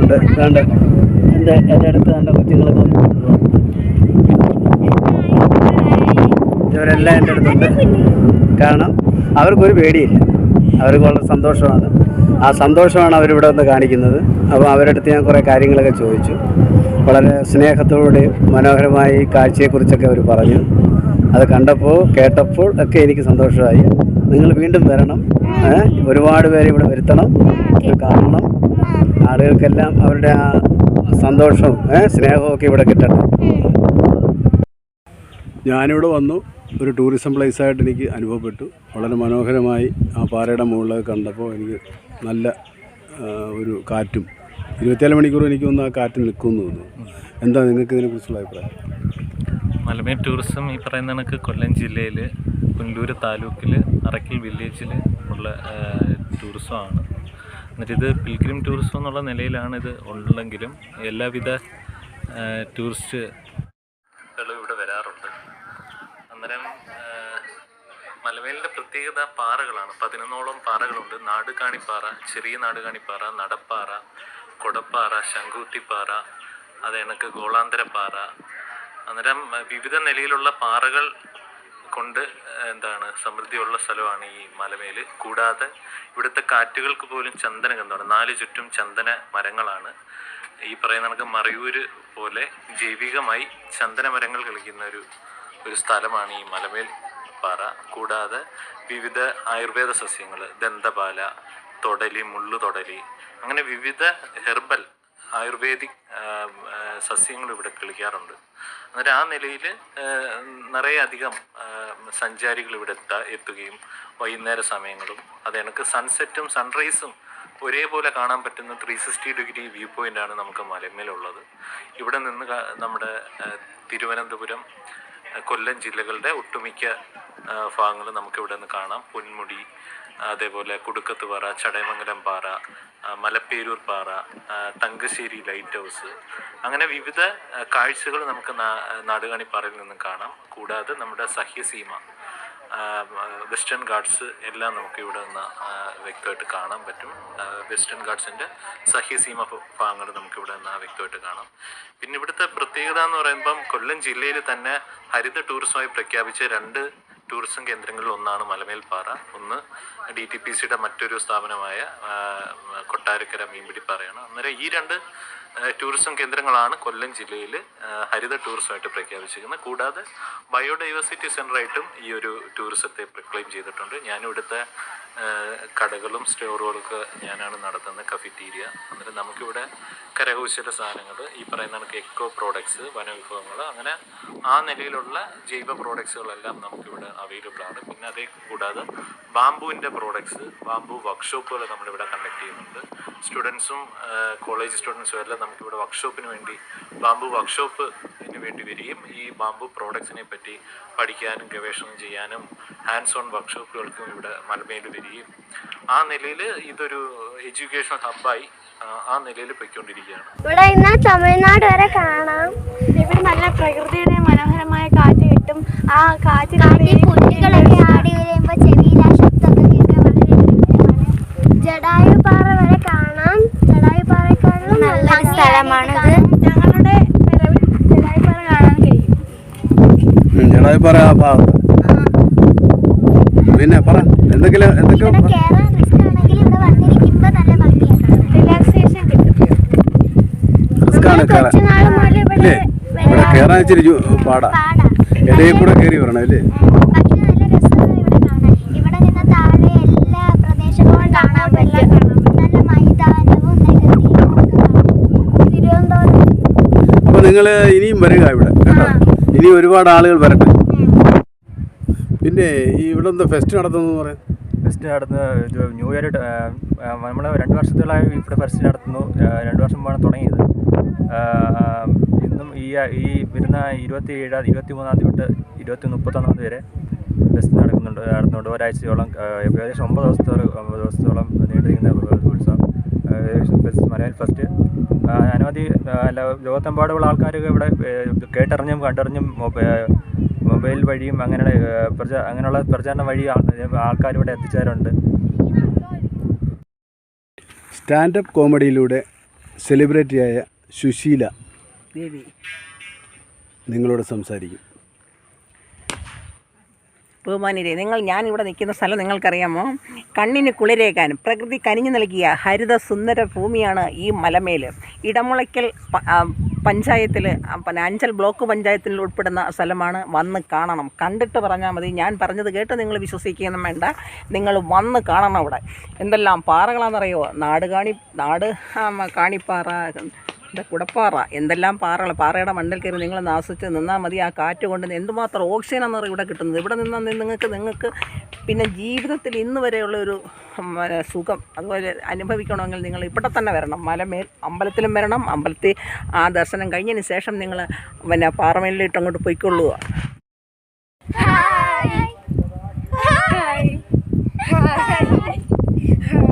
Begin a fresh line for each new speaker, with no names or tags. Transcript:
ഉണ്ട്. കണ്ട് എന്റെ എന്റെ അടുത്ത് കണ്ട കുട്ടികളൊക്കെ ഇവരെല്ലാം എന്റെ അടുത്തുണ്ട്. കാരണം അവർക്കൊരു പേടിയില്ല. അവർക്ക് വളരെ സന്തോഷമാണ്. ആ സന്തോഷമാണ് അവരിവിടെ വന്ന് കാണിക്കുന്നത്. അപ്പോൾ അവരുടെ അടുത്ത് ഞാൻ കുറേ കാര്യങ്ങളൊക്കെ ചോദിച്ചു. വളരെ സ്നേഹത്തോടെയും മനോഹരമായി കാഴ്ചയെക്കുറിച്ചൊക്കെ അവർ പറഞ്ഞു. അത് കണ്ടപ്പോൾ കേട്ടപ്പോൾ ഒക്കെ എനിക്ക് സന്തോഷമായി. നിങ്ങൾ വീണ്ടും വരണം. ഒരുപാട് പേരെ ഇവിടെ വരുത്തണം. കാണണം. ആളുകൾക്കെല്ലാം അവരുടെ ആ സന്തോഷവും സ്നേഹവും ഒക്കെ ഇവിടെ കിട്ടട്ടെ. ഞാനിവിടെ വന്നു. ഒരു ടൂറിസം പ്ലേസായിട്ട് എനിക്ക് അനുഭവപ്പെട്ടു. വളരെ മനോഹരമായി ആ പാറയുടെ മുകളിലൊക്കെ കണ്ടപ്പോൾ എനിക്ക് നല്ല ഒരു കാറ്റും. ഇരുപത്തിയാൽ മണിക്കൂർ എനിക്ക് ഒന്ന് ആ കാറ്റ് നിൽക്കുമെന്ന് തോന്നുന്നു. എന്താ നിങ്ങൾക്ക് ഇതിനെക്കുറിച്ചുള്ള അഭിപ്രായം?
മലമേ ടൂറിസം ഈ പറയുന്ന കണക്ക് കൊല്ലം ജില്ലയിൽ പുനലൂർ താലൂക്കിൽ അറക്കിൽ വില്ലേജിൽ ഉള്ള ടൂറിസമാണ്. എന്നിട്ട് ഇത് പിൽഗ്രിം ടൂറിസം എന്നുള്ള നിലയിലാണ് ഇത് ഉള്ളെങ്കിലും എല്ലാവിധ ടൂറിസ്റ്റ് ടൂറിസ്റ്റുകളും ഇവിടെ വരാറുണ്ട്. അന്നേരം മലമേലിന്റെ പ്രത്യേകത പാറകളാണ്. പതിനൊന്നോളം പാറകളുണ്ട്. നാടുകാണിപ്പാറ ചെറിയ നാടുകാണിപ്പാറ നടപ്പാറ കൊടപ്പാറ ശങ്കൂട്ടിപ്പാറ അത് കണക്ക് ഗോളാന്തരപ്പാറ. അന്നേരം വിവിധ നിലയിലുള്ള പാറകൾ കൊണ്ട് എന്താണ് സമൃദ്ധിയുള്ള സ്ഥലമാണ് ഈ മലമേൽ. കൂടാതെ ഇവിടുത്തെ കാറ്റുകൾക്ക് പോലും ചന്ദന ചന്ദനഗന്ധമാണ് നാല് ചുറ്റും ചന്ദന മരങ്ങളാണ്. ഈ പറയുന്ന കണക്ക് മറയൂര് പോലെ ജൈവികമായി ചന്ദന മരങ്ങൾ കളിക്കുന്ന ഒരു ഒരു സ്ഥലമാണ് ഈ മലമേൽ പാറ. കൂടാതെ വിവിധ ആയുർവേദ സസ്യങ്ങൾ ദന്തപാല തൊടലി മുള്ളുതൊടലി അങ്ങനെ വിവിധ ഹെർബൽ ആയുർവേദിക് സസ്യങ്ങൾ ഇവിടെ കളിക്കാറുണ്ട്. അന്നേരം ആ നിലയിൽ നിറയെ അധികം സഞ്ചാരികൾ ഇവിടെ എത്താ എത്തുകയും വൈകുന്നേര സമയങ്ങളും അത് കണക്ക് സൺസെറ്റും സൺറൈസും ഒരേപോലെ കാണാൻ പറ്റുന്ന ത്രീ സിക്സ്റ്റി ഡിഗ്രി വ്യൂ പോയിന്റാണ് നമുക്ക് മലമേലുള്ളത് ഇവിടെ നിന്ന് നമ്മുടെ തിരുവനന്തപുരം കൊല്ലം ജില്ലകളുടെ ഒട്ടുമിക്ക ഭാഗങ്ങൾ നമുക്കിവിടെ നിന്ന് കാണാം. പൊന്മുടി അതേപോലെ കുടുക്കത്ത് പാറ ചടയമംഗലം പാറ മലപ്പേരൂർ പാറ തങ്കശ്ശേരി ലൈറ്റ് ഹൗസ് അങ്ങനെ വിവിധ കാഴ്ചകൾ നമുക്ക് നാടുകാണിപ്പാറയിൽ നിന്നും കാണാം. കൂടാതെ നമ്മുടെ സഹ്യസീമ വെസ്റ്റേൺ ഗാർഡ്സ് എല്ലാം നമുക്ക് ഇവിടെ നിന്ന് വ്യക്തമായിട്ട് കാണാൻ പറ്റും. വെസ്റ്റേൺ ഗാർഡ്സിന്റെ സഹ്യസീമ ഭാഗങ്ങൾ നമുക്ക് ഇവിടെ നിന്ന് വ്യക്തമായിട്ട് കാണാം. പിന്നെ ഇവിടുത്തെ പ്രത്യേകത എന്ന് പറയുമ്പം കൊല്ലം ജില്ലയിൽ തന്നെ ഹരിത ടൂറിസമായി പ്രഖ്യാപിച്ച രണ്ട് ടൂറിസം കേന്ദ്രങ്ങളിൽ ഒന്നാണ് മലമേൽപ്പാറ. ഒന്ന് ഡി ടി പി സിയുടെ മറ്റൊരു സ്ഥാപനമായ കൊട്ടാരക്കര മീൻപിടിപ്പാറയാണ്. അന്നേരം ഈ രണ്ട് ടൂറിസം കേന്ദ്രങ്ങളാണ് കൊല്ലം ജില്ലയിൽ ഹരിത ടൂറിസമായിട്ട് പ്രഖ്യാപിച്ചിരിക്കുന്നത്. കൂടാതെ ബയോഡൈവേഴ്സിറ്റി സെന്ററായിട്ടും ഈ ഒരു ടൂറിസത്തെ പ്രിക്ലെയിം ചെയ്തിട്ടുണ്ട്. ഞാനിവിടുത്തെ കടകളും സ്റ്റോറുകളൊക്കെ ഞാനാണ് നടത്തുന്നത് കഫിറ്റീരിയ. അന്നേരം നമുക്കിവിടെ കരകൗശല സാധനങ്ങൾ ഈ പറയുന്ന കണക്ക് എക്കോ പ്രോഡക്ട്സ് വനവിഭവങ്ങൾ അങ്ങനെ ആ നിലയിലുള്ള ജൈവ പ്രോഡക്ട്സുകളെല്ലാം നമുക്കിവിടെ അവൈലബിൾ ആണ്. പിന്നെ അതേ കൂടാതെ ബാംബുവിന്റെ പ്രോഡക്ട്സ് ബാംബു വർക്ക്ഷോപ്പുകൾ നമ്മളിവിടെ കണ്ടക്ട് ചെയ്യുന്നുണ്ട്. സ്റ്റുഡൻസും കോളേജ് സ്റ്റുഡൻസും എല്ലാം നമുക്കിവിടെ വർക്ക്ഷോപ്പിന് വേണ്ടി ബാംബു വർക്ക്ഷോപ്പിന് വേണ്ടി വരികയും ഈ ബാംബു പ്രോഡക്ട്സിനെ പറ്റി പഠിക്കാനും ഗവേഷണം ചെയ്യാനും ഹാൻഡ്സ് ഓൺ വർക്ക്ഷോപ്പുകൾക്കും ഇവിടെ മലമേൽ വരികയും. ആ നിലയിൽ ഇതൊരു എഡ്യൂക്കേഷൻ ഹബ്ബായി ആ നിലയിൽ പൊയ്ക്കൊണ്ടിരിക്കുകയാണ്.
ഇവിടെ ഇന്ന് തമിഴ്നാട് വരെ കാണാം.
ഇവിടെ നല്ല പ്രകൃതിയുടെ മനോഹരമായ കാറ്റ് കിട്ടും. ആ കാറ്റ്
കുട്ടികളൊക്കെ ആടി വരുമ്പോൾ ചെവിയിൽ ആ ശബ്ദമൊക്കെ കേൾക്കാൻ വളരെ ജഡായു പാറ വരെ കാണാം. ജഡായു പാറക്കാളും നല്ല സ്ഥലമാണിത്
ജടായിപ്പാറ ആ ഭാഗത്ത് പിന്നെ പറ എന്തെങ്കിലും എന്തൊക്കെ റിസ്ക്കാണ് കയറാൻ ഇല്ലേ? ഇവിടെ കയറാൻ ഇച്ചിരി പാടാ. ഇടയിൽ കൂടെ കയറി വരണം അല്ലേ?
നല്ല രസമാണ് ഇവിടെ കാണാൻ. ഇവിടെ നിന്ന് താഴെ എല്ലാ പ്രദേശങ്ങളും കാണാൻ നല്ല മൈതാനവും നികത്തിയും ഒക്കെ കാണാം തിരുവനന്തപുരം
നിങ്ങൾ ഇനിയും വരിക ഇവിടെ കേട്ടോ? ഇനി ഒരുപാട് ആളുകൾ വരട്ടെ. പിന്നെ ഈ ഇവിടെ എന്താ ഫെസ്റ്റ് നടത്തുന്നു പറയാം
ഫെസ്റ്റ് നടത്തുന്ന ഇത് ന്യൂ ഇയർ നമ്മൾ രണ്ട് വർഷത്തോളമായി ഇവിടെ ഫെസ്റ്റ് നടത്തുന്നു. രണ്ട് വർഷം മുമ്പാണ് തുടങ്ങിയത്. ഇന്നും ഈ ഈ വരുന്ന ഇരുപത്തി ഏഴാം ഇരുപത്തി മൂന്നാം തീയതി തൊട്ട് ഇരുപത്തി മുപ്പത്തൊന്നാം തീയതി വരെ ഫെസ്റ്റ് നടക്കുന്നുണ്ട് നടത്തുന്നുണ്ട് ഒരാഴ്ചയോളം ഏകദേശം ഒമ്പത് ദിവസത്തോളം ഒമ്പത് ദിവസത്തോളം നീണ്ടിരിക്കുന്ന ഉത്സവം. ഫെസ്റ്റ് മലയാളി ഫെസ്റ്റ് അനവധി ലോകത്തെമ്പാടുള്ള ആൾക്കാരൊക്കെ ഇവിടെ കേട്ടറിഞ്ഞും കണ്ടറിഞ്ഞും മൊബൈൽ വഴിയും അങ്ങനെ പ്രചാ അങ്ങനെയുള്ള പ്രചാരണം വഴി ആൾക്കാർ ഇവിടെ എത്തിച്ചേരുണ്ട്
സ്റ്റാൻഡപ്പ് കോമഡിയിലൂടെ സെലിബ്രിറ്റിയായ സുശീല
ദേവി.
നിങ്ങളോട് സംസാരിക്കും.
ബഹുമാനിരെ നിങ്ങൾ ഞാൻ ഇവിടെ നിൽക്കുന്ന സ്ഥലം നിങ്ങൾക്കറിയാമോ? കണ്ണിന് കുളിരേക്കാനും പ്രകൃതി കനിഞ്ഞു നൽകിയ ഹരിത സുന്ദര ഭൂമിയാണ് ഈ മലമേൽ ഇടമുളയ്ക്കൽ പഞ്ചായത്തിൽ പിന്നെ അഞ്ചൽ ബ്ലോക്ക് പഞ്ചായത്തിൽ ഉൾപ്പെടുന്ന സ്ഥലമാണ് വന്ന് കാണണം. കണ്ടിട്ട് പറഞ്ഞാൽ മതി. ഞാൻ പറഞ്ഞത് കേട്ട് നിങ്ങൾ വിശ്വസിക്കുകയൊന്നും വേണ്ട. നിങ്ങൾ വന്ന് കാണണം അവിടെ. എന്തെല്ലാം പാറകളാണെന്നറിയോ? നാട് കാണി നാട് കാണിപ്പാറ എന്റെ കുടപ്പാറ. എന്തെല്ലാം പാറകൾ പാറയുടെ മണ്ണിൽ കയറി നിങ്ങൾ നാസിച്ച് നിന്നാൽ മതി. ആ കാറ്റ് കൊണ്ട് എന്തുമാത്രം ഓക്സിജനാണ് ഇവിടെ കിട്ടുന്നത്? ഇവിടെ നിന്നാൽ നിങ്ങൾക്ക് നിങ്ങൾക്ക് പിന്നെ ജീവിതത്തിൽ ഇന്ന് വരെയുള്ളൊരു സുഖം അതുപോലെ അനുഭവിക്കണമെങ്കിൽ നിങ്ങൾ ഇവിടെ തന്നെ വരണം. മലമേൽ അമ്പലത്തിലും വരണം. അമ്പലത്തിൽ ആ ദർശനം കഴിഞ്ഞതിന് ശേഷം നിങ്ങൾ പിന്നെ പാറമേലിട്ട് അങ്ങോട്ട് പോയിക്കൊള്ളുക. Hi. Hi. Hi.